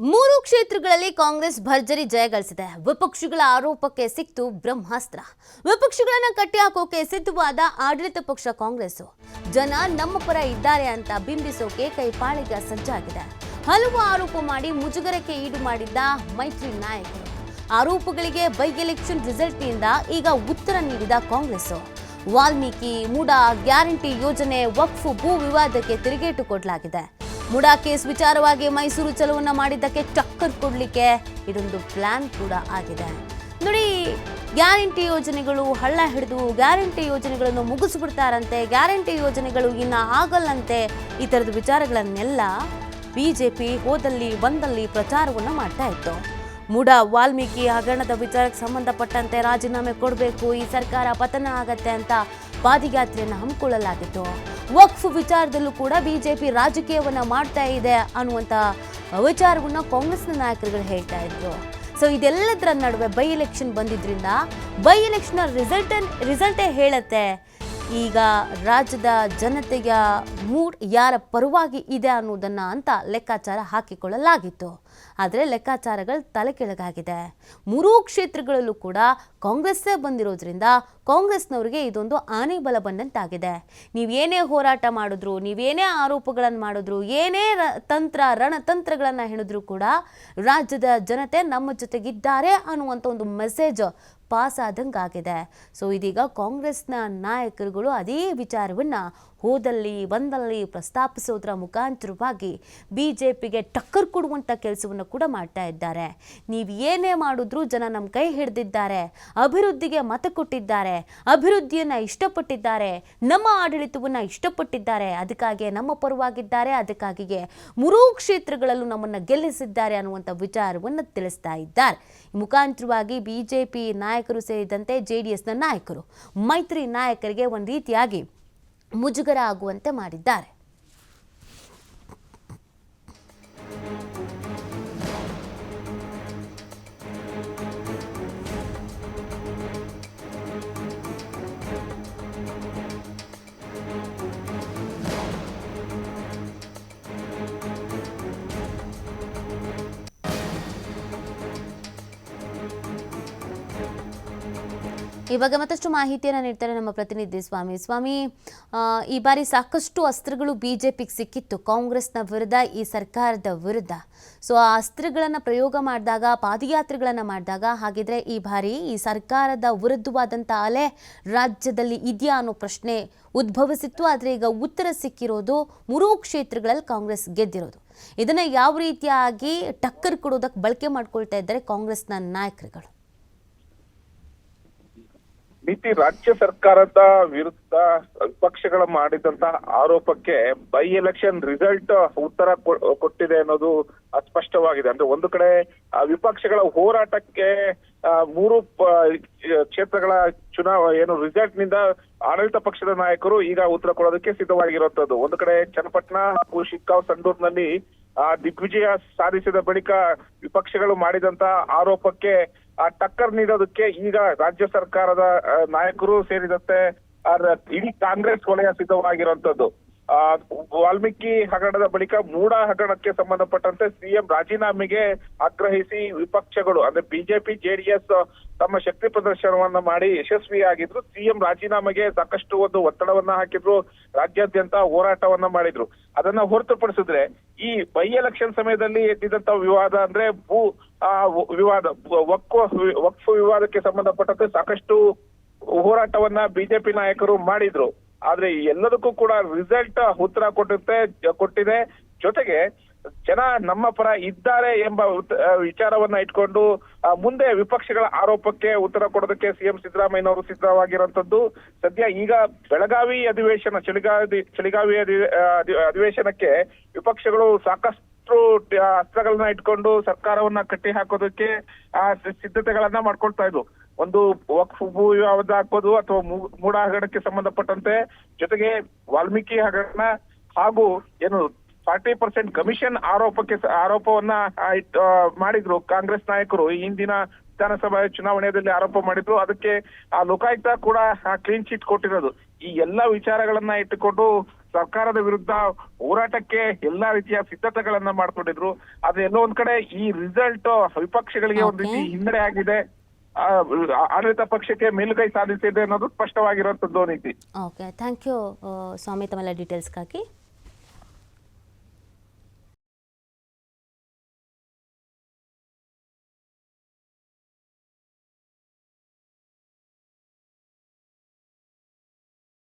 ಮೂರು ಕ್ಷೇತ್ರಗಳಲ್ಲಿ ಕಾಂಗ್ರೆಸ್ ಭರ್ಜರಿ ಜಯ ಗಳಿಸಿದೆ. ವಿಪಕ್ಷಗಳ ಆರೋಪಕ್ಕೆ ಸಿಕ್ತು ಬ್ರಹ್ಮಾಸ್ತ್ರ. ವಿಪಕ್ಷಗಳನ್ನ ಕಟ್ಟಿ ಹಾಕೋಕೆ ಸಿದ್ಧವಾದ ಆಡಳಿತ ಪಕ್ಷ ಕಾಂಗ್ರೆಸ್ ಜನ ನಮ್ಮ ಪರ ಇದ್ದಾರೆ ಅಂತ ಬಿಂಬಿಸೋಕೆ ಕೈಪಾಳಿಗ ಸಜ್ಜಾಗಿದೆ. ಹಲವು ಆರೋಪ ಮಾಡಿ ಮುಜುಗರಕ್ಕೆ ಈಡು ಮಾಡಿದ್ದ ಮೈತ್ರಿ ನಾಯಕರು. ಆರೋಪಗಳಿಗೆ ಬೈ ಎಲೆಕ್ಷನ್ ರಿಸಲ್ಟ್ನಿಂದ ಈಗ ಉತ್ತರ ನೀಡಿದ ಕಾಂಗ್ರೆಸ್ ವಾಲ್ಮೀಕಿ ಮೂಡಾ ಗ್ಯಾರಂಟಿ ಯೋಜನೆ ವಕ್ಫ್ ಭೂ ವಿವಾದಕ್ಕೆ ತಿರುಗೇಟು ಕೊಡಲಾಗಿದೆ. ಮುಡಾ ಕೇಸ್ ವಿಚಾರವಾಗಿ ಮೈಸೂರು ಚಲುವನ್ನ ಮಾಡಿದ್ದಕ್ಕೆ ಟಕ್ಕರ್ ಕೊಡ್ಲಿಕ್ಕೆ ಇದೊಂದು ಪ್ಲಾನ್ ಕೂಡ ಆಗಿದೆ. ನೋಡಿ, ಗ್ಯಾರಂಟಿ ಯೋಜನೆಗಳು ಹಳ್ಳ ಹಿಡಿದು ಗ್ಯಾರಂಟಿ ಯೋಜನೆಗಳನ್ನು ಮುಗಿಸ್ಬಿಡ್ತಾರಂತೆ, ಗ್ಯಾರಂಟಿ ಯೋಜನೆಗಳು ಇನ್ನ ಆಗಲ್ಲಂತೆ ಈ ಥರದ ವಿಚಾರಗಳನ್ನೆಲ್ಲ ಬಿ ಜೆ ಪಿ ಹೋದಲ್ಲಿ ಬಂದಲ್ಲಿ ಪ್ರಚಾರವನ್ನು ಮಾಡ್ತಾ ಇತ್ತು. ಮೂಡ ವಾಲ್ಮೀಕಿ ಹಗರಣದ ವಿಚಾರಕ್ಕೆ ಸಂಬಂಧಪಟ್ಟಂತೆ ರಾಜೀನಾಮೆ ಕೊಡಬೇಕು, ಈ ಸರ್ಕಾರ ಪತನ ಆಗತ್ತೆ ಅಂತ ಪಾದಯಾತ್ರೆಯನ್ನು ಹಮ್ಮಿಕೊಳ್ಳಲಾಗಿತ್ತು. ವಕ್ಫ್ ವಿಚಾರದಲ್ಲೂ ಕೂಡ ಬಿಜೆಪಿ ರಾಜಕೀಯವನ್ನ ಮಾಡ್ತಾ ಇದೆ ಅನ್ನುವಂಥ ವಿಚಾರವನ್ನು ಕಾಂಗ್ರೆಸ್ನ ನಾಯಕರುಗಳು ಹೇಳ್ತಾ ಇದ್ರು. ಸೊ ಇದೆಲ್ಲದರ ನಡುವೆ ಬೈ ಎಲೆಕ್ಷನ್ ಬಂದಿದ್ರಿಂದ ಬೈ ಎಲೆಕ್ಷನ್ ರಿಸಲ್ಟ್ ರಿಸಲ್ಟೇ ಹೇಳುತ್ತೆ? ಈಗ ರಾಜ್ಯದ ಜನತೆಯ ಮೂಡ್ ಯಾರ ಪರವಾಗಿ ಇದೆ ಅನ್ನೋದನ್ನು ಅಂತ ಲೆಕ್ಕಾಚಾರ ಹಾಕಿಕೊಳ್ಳಲಾಗಿತ್ತು. ಆದರೆ ಲೆಕ್ಕಾಚಾರಗಳು ತಲೆ ಕೆಳಗಾಗಿದೆ. ಮೂರೂ ಕ್ಷೇತ್ರಗಳಲ್ಲೂ ಕೂಡ ಕಾಂಗ್ರೆಸ್ಸೇ ಬಂದಿರೋದ್ರಿಂದ ಕಾಂಗ್ರೆಸ್ನವರಿಗೆ ಇದೊಂದು ಆನೆ ಬಲ ಬಂದಂತಾಗಿದೆ ನೀವೇನೇ ಹೋರಾಟ ಮಾಡಿದ್ರು ನೀವೇನೇ ಆರೋಪಗಳನ್ನು ಮಾಡಿದ್ರು, ಏನೇ ತಂತ್ರ, ರಣತಂತ್ರಗಳನ್ನು ಹೆಣಿದ್ರು ಕೂಡ ರಾಜ್ಯದ ಜನತೆ ನಮ್ಮ ಜೊತೆಗಿದ್ದಾರೆ ಅನ್ನುವಂಥ ಒಂದು ಮೆಸೇಜ್ ಪಾಸ್ ಆದಂಗೆ ಆಗಿದೆ ಸೊ ಇದೀಗ ಕಾಂಗ್ರೆಸ್ನ ನಾಯಕರುಗಳು ಅದೇ ವಿಚಾರವನ್ನ ಹೋದಲ್ಲಿ, ಬಂದಲ್ಲಿ ಪ್ರಸ್ತಾಪಿಸೋದ್ರ ಮುಖಾಂತರವಾಗಿ ಬಿ ಜೆ ಪಿಗೆ ಟಕ್ಕರ್ ಕೊಡುವಂಥ ಕೆಲಸವನ್ನು ಕೂಡ ಮಾಡ್ತಾ ಇದ್ದಾರೆ. ನೀವು ಏನೇ ಮಾಡಿದ್ರೂ ಜನ ನಮ್ಮ ಕೈ ಹಿಡಿದಿದ್ದಾರೆ, ಅಭಿವೃದ್ಧಿಗೆ ಮತ ಕೊಟ್ಟಿದ್ದಾರೆ, ಅಭಿವೃದ್ಧಿಯನ್ನು ಇಷ್ಟಪಟ್ಟಿದ್ದಾರೆ, ನಮ್ಮ ಆಡಳಿತವನ್ನು ಇಷ್ಟಪಟ್ಟಿದ್ದಾರೆ, ಅದಕ್ಕಾಗಿಯೇ ನಮ್ಮ ಪರವಾಗಿದ್ದಾರೆ, ಅದಕ್ಕಾಗಿಯೇ ಮೂರೂ ಕ್ಷೇತ್ರಗಳಲ್ಲೂ ನಮ್ಮನ್ನು ಗೆಲ್ಲಿಸಿದ್ದಾರೆ ಅನ್ನುವಂಥ ವಿಚಾರವನ್ನು ತಿಳಿಸ್ತಾ ಇದ್ದಾರೆ. ಮುಖಾಂತರವಾಗಿ ಬಿ ಜೆ ಪಿ ನಾಯಕರು ಸೇರಿದಂತೆ ಜೆ ಡಿ ಎಸ್ನ ನಾಯಕರು ಮೈತ್ರಿ ನಾಯಕರಿಗೆ ಒಂದು ರೀತಿಯಾಗಿ ಮುಜುಗರ ಆಗುವಂತೆ ಮಾಡಿದ್ದಾರೆ. ಈ ಬಗ್ಗೆ ಮತ್ತಷ್ಟು ಮಾಹಿತಿಯನ್ನು ನೀಡ್ತಾರೆ ನಮ್ಮ ಪ್ರತಿನಿಧಿ ಸ್ವಾಮಿ. ಸ್ವಾಮಿ ಈ ಬಾರಿ ಸಾಕಷ್ಟು ಅಸ್ತ್ರಗಳು ಬಿಜೆಪಿಗೆ ಸಿಕ್ಕಿತ್ತು, ಕಾಂಗ್ರೆಸ್ನ ವಿರುದ್ಧ, ಈ ಸರ್ಕಾರದ ವಿರುದ್ಧ. ಸೊ ಆ ಅಸ್ತ್ರಗಳನ್ನು ಪ್ರಯೋಗ ಮಾಡಿದಾಗ, ಪಾದಯಾತ್ರೆಗಳನ್ನು ಮಾಡಿದಾಗ ಹಾಗಿದ್ರೆ ಈ ಬಾರಿ ಈ ಸರ್ಕಾರದ ವಿರುದ್ಧವಾದಂಥ ಅಲೆ ರಾಜ್ಯದಲ್ಲಿ ಇದೆಯಾ ಅನ್ನೋ ಪ್ರಶ್ನೆ ಉದ್ಭವಿಸಿತ್ತು. ಆದರೆ ಈಗ ಉತ್ತರ ಸಿಕ್ಕಿರೋದು ಮೂರೂ ಕ್ಷೇತ್ರಗಳಲ್ಲಿ ಕಾಂಗ್ರೆಸ್ ಗೆದ್ದಿರೋದು. ಇದನ್ನ ಯಾವ ರೀತಿಯಾಗಿ ಟಕ್ಕರ್ ಕೊಡೋದಕ್ಕೆ ಬಳಕೆ ಮಾಡ್ಕೊಳ್ತಾ ಇದ್ದಾರೆ ಕಾಂಗ್ರೆಸ್ನ ನಾಯಕರುಗಳು? ನೀತಿ ರಾಜ್ಯ ಸರ್ಕಾರದ ವಿರುದ್ಧ ವಿಪಕ್ಷಗಳ ಮಾಡಿದಂತಹ ಆರೋಪಕ್ಕೆ ಬೈ ಎಲೆಕ್ಷನ್ ರಿಸಲ್ಟ್ ಉತ್ತರ ಕೊಟ್ಟಿದೆ ಅನ್ನೋದು ಅಸ್ಪಷ್ಟವಾಗಿದೆ. ಅಂದ್ರೆ ಒಂದು ಕಡೆ ವಿಪಕ್ಷಗಳ ಹೋರಾಟಕ್ಕೆ ಮೂರು ಕ್ಷೇತ್ರಗಳ ಚುನಾವ, ಏನು ರಿಸಲ್ಟ್ನಿಂದ ಆಡಳಿತ ಪಕ್ಷದ ನಾಯಕರು ಈಗ ಉತ್ತರ ಕೊಡೋದಕ್ಕೆ ಸಿದ್ಧವಾಗಿರುವಂತದ್ದು. ಒಂದು ಕಡೆ ಚನ್ನಪಟ್ಟಣ ಹಾಗೂ ಶಿಕ್ಕಾವ್ ಸಂಡೂರ್ನಲ್ಲಿ, ಆ, ದಿಗ್ವಿಜಯ ಸಾಧಿಸಿದ ಬಳಿಕ ವಿಪಕ್ಷಗಳು ಮಾಡಿದಂತ ಆರೋಪಕ್ಕೆ ಆ ಟಕ್ಕರ್ ನೀಡೋದಕ್ಕೆ ಈಗ ರಾಜ್ಯ ಸರ್ಕಾರದ ನಾಯಕರು ಸೇರಿದಂತೆ ಇಡೀ ಕಾಂಗ್ರೆಸ್ ವಲಯ ಸಿದ್ಧವಾಗಿರುವಂತದ್ದು. ವಾಲ್ಮೀಕಿ ಹಗರಣದ ಬಳಿಕ ಮೂಡ ಹಗರಣಕ್ಕೆ ಸಂಬಂಧಪಟ್ಟಂತೆ ಸಿಎಂ ರಾಜೀನಾಮೆಗೆ ಆಗ್ರಹಿಸಿ ವಿಪಕ್ಷಗಳು, ಅಂದ್ರೆ ಬಿಜೆಪಿ, ಜೆಡಿಎಸ್ ತಮ್ಮ ಶಕ್ತಿ ಪ್ರದರ್ಶನವನ್ನ ಮಾಡಿ ಯಶಸ್ವಿಯಾಗಿದ್ರು. ಸಿಎಂ ರಾಜೀನಾಮೆಗೆ ಸಾಕಷ್ಟು ಒಂದು ಒತ್ತಡವನ್ನ ಹಾಕಿದ್ರು. ರಾಜ್ಯಾದ್ಯಂತ ಹೋರಾಟವನ್ನ ಮಾಡಿದ್ರು. ಅದನ್ನ ಹೊರತುಪಡಿಸಿದ್ರೆ ಈ ಬೈ ಎಲೆಕ್ಷನ್ ಸಮಯದಲ್ಲಿ ಎದ್ದಿದಂತ ವಿವಾದ ಅಂದ್ರೆ ಭೂ, ಆ, ವಿವಾದ, ವಕ್ಫ್ ವಕ್ಫ್ ವಿವಾದಕ್ಕೆ ಸಂಬಂಧಪಟ್ಟಂತೆ ಸಾಕಷ್ಟು ಹೋರಾಟವನ್ನ ಬಿಜೆಪಿ ನಾಯಕರು ಮಾಡಿದ್ರು. ಆದ್ರೆ ಎಲ್ಲದಕ್ಕೂ ಕೂಡ ರಿಸಲ್ಟ್ ಉತ್ತರ ಕೊಟ್ಟಿರುತ್ತೆ ಕೊಟ್ಟಿದೆ. ಜೊತೆಗೆ ಜನ ನಮ್ಮ ಪರ ಇದ್ದಾರೆ ಎಂಬ ವಿಚಾರವನ್ನ ಇಟ್ಕೊಂಡು ಮುಂದೆ ವಿಪಕ್ಷಗಳ ಆರೋಪಕ್ಕೆ ಉತ್ತರ ಕೊಡೋದಕ್ಕೆ ಸಿಎಂ ಸಿದ್ದರಾಮಯ್ಯನವರು ಸಿದ್ಧವಾಗಿರುವಂತದ್ದು ಸದ್ಯ ಈಗ ಬೆಳಗಾವಿ ಅಧಿವೇಶನ ಚಳಿಗಾವಿ ಚಳಿಗಾವಿ ಅಧಿ- ಅಧಿವೇಶನಕ್ಕೆ ವಿಪಕ್ಷಗಳು ಸಾಕಷ್ಟು ಅಸ್ತ್ರಗಳನ್ನ ಇಟ್ಕೊಂಡು ಸರ್ಕಾರವನ್ನ ಕಟ್ಟಿ ಹಾಕೋದಕ್ಕೆ ಸಿದ್ಧತೆಗಳನ್ನ ಮಾಡ್ಕೊಳ್ತಾ ಇದ್ವು. ಒಂದು ವಕ್ಫ್ ಭೂ ವಿವಾದ ಆಗ್ಬೋದು ಅಥವಾ ಮೂಡ ಹಗರಣಕ್ಕೆ ಸಂಬಂಧಪಟ್ಟಂತೆ ಜೊತೆಗೆ ವಾಲ್ಮೀಕಿ ಹಗರಣ ಹಾಗೂ ಏನು ಫಾರ್ಟಿ ಪರ್ಸೆಂಟ್ ಕಮಿಷನ್ ಆರೋಪಕ್ಕೆ ಆರೋಪವನ್ನ ಮಾಡಿದ್ರು ಕಾಂಗ್ರೆಸ್ ನಾಯಕರು. ಈ ಹಿಂದಿನ ವಿಧಾನಸಭಾ ಚುನಾವಣೆಯಲ್ಲಿ ಆರೋಪ ಮಾಡಿದ್ರು. ಅದಕ್ಕೆ ಆ ಲೋಕಾಯುಕ್ತ ಕೂಡ ಕ್ಲೀನ್ ಚೀಟ್ ಕೊಟ್ಟಿರೋದು. ಈ ಎಲ್ಲಾ ವಿಚಾರಗಳನ್ನ ಇಟ್ಟುಕೊಂಡು ಸರ್ಕಾರದ ವಿರುದ್ಧ ಹೋರಾಟಕ್ಕೆ ಎಲ್ಲಾ ರೀತಿಯ ಸಿದ್ಧತೆಗಳನ್ನ ಮಾಡ್ಕೊಂಡಿದ್ರು. ಅದು ಎಲ್ಲೋ ಒಂದ್ ಕಡೆ ಈ ರಿಸಲ್ಟ್ ವಿಪಕ್ಷಗಳಿಗೆ ಒಂದು ರೀತಿ. ಹಿನ್ನಡೆ ಆಗಿದೆ. ಆಡಳಿತ ಪಕ್ಷಕ್ಕೆ ಮೇಲುಗೈ ಸಾಧಿಸಿದೆ ಅನ್ನೋದು ಸ್ಪಷ್ಟವಾಗಿರುವಂತದ್ದು ನೀತಿ ಓಕೆ ಥ್ಯಾಂಕ್ ಯು ಸ್ವಾಮಿ ತಮ್ಮೆಲ್ಲ ಡೀಟೇಲ್ಸ್ಗಾಗಿ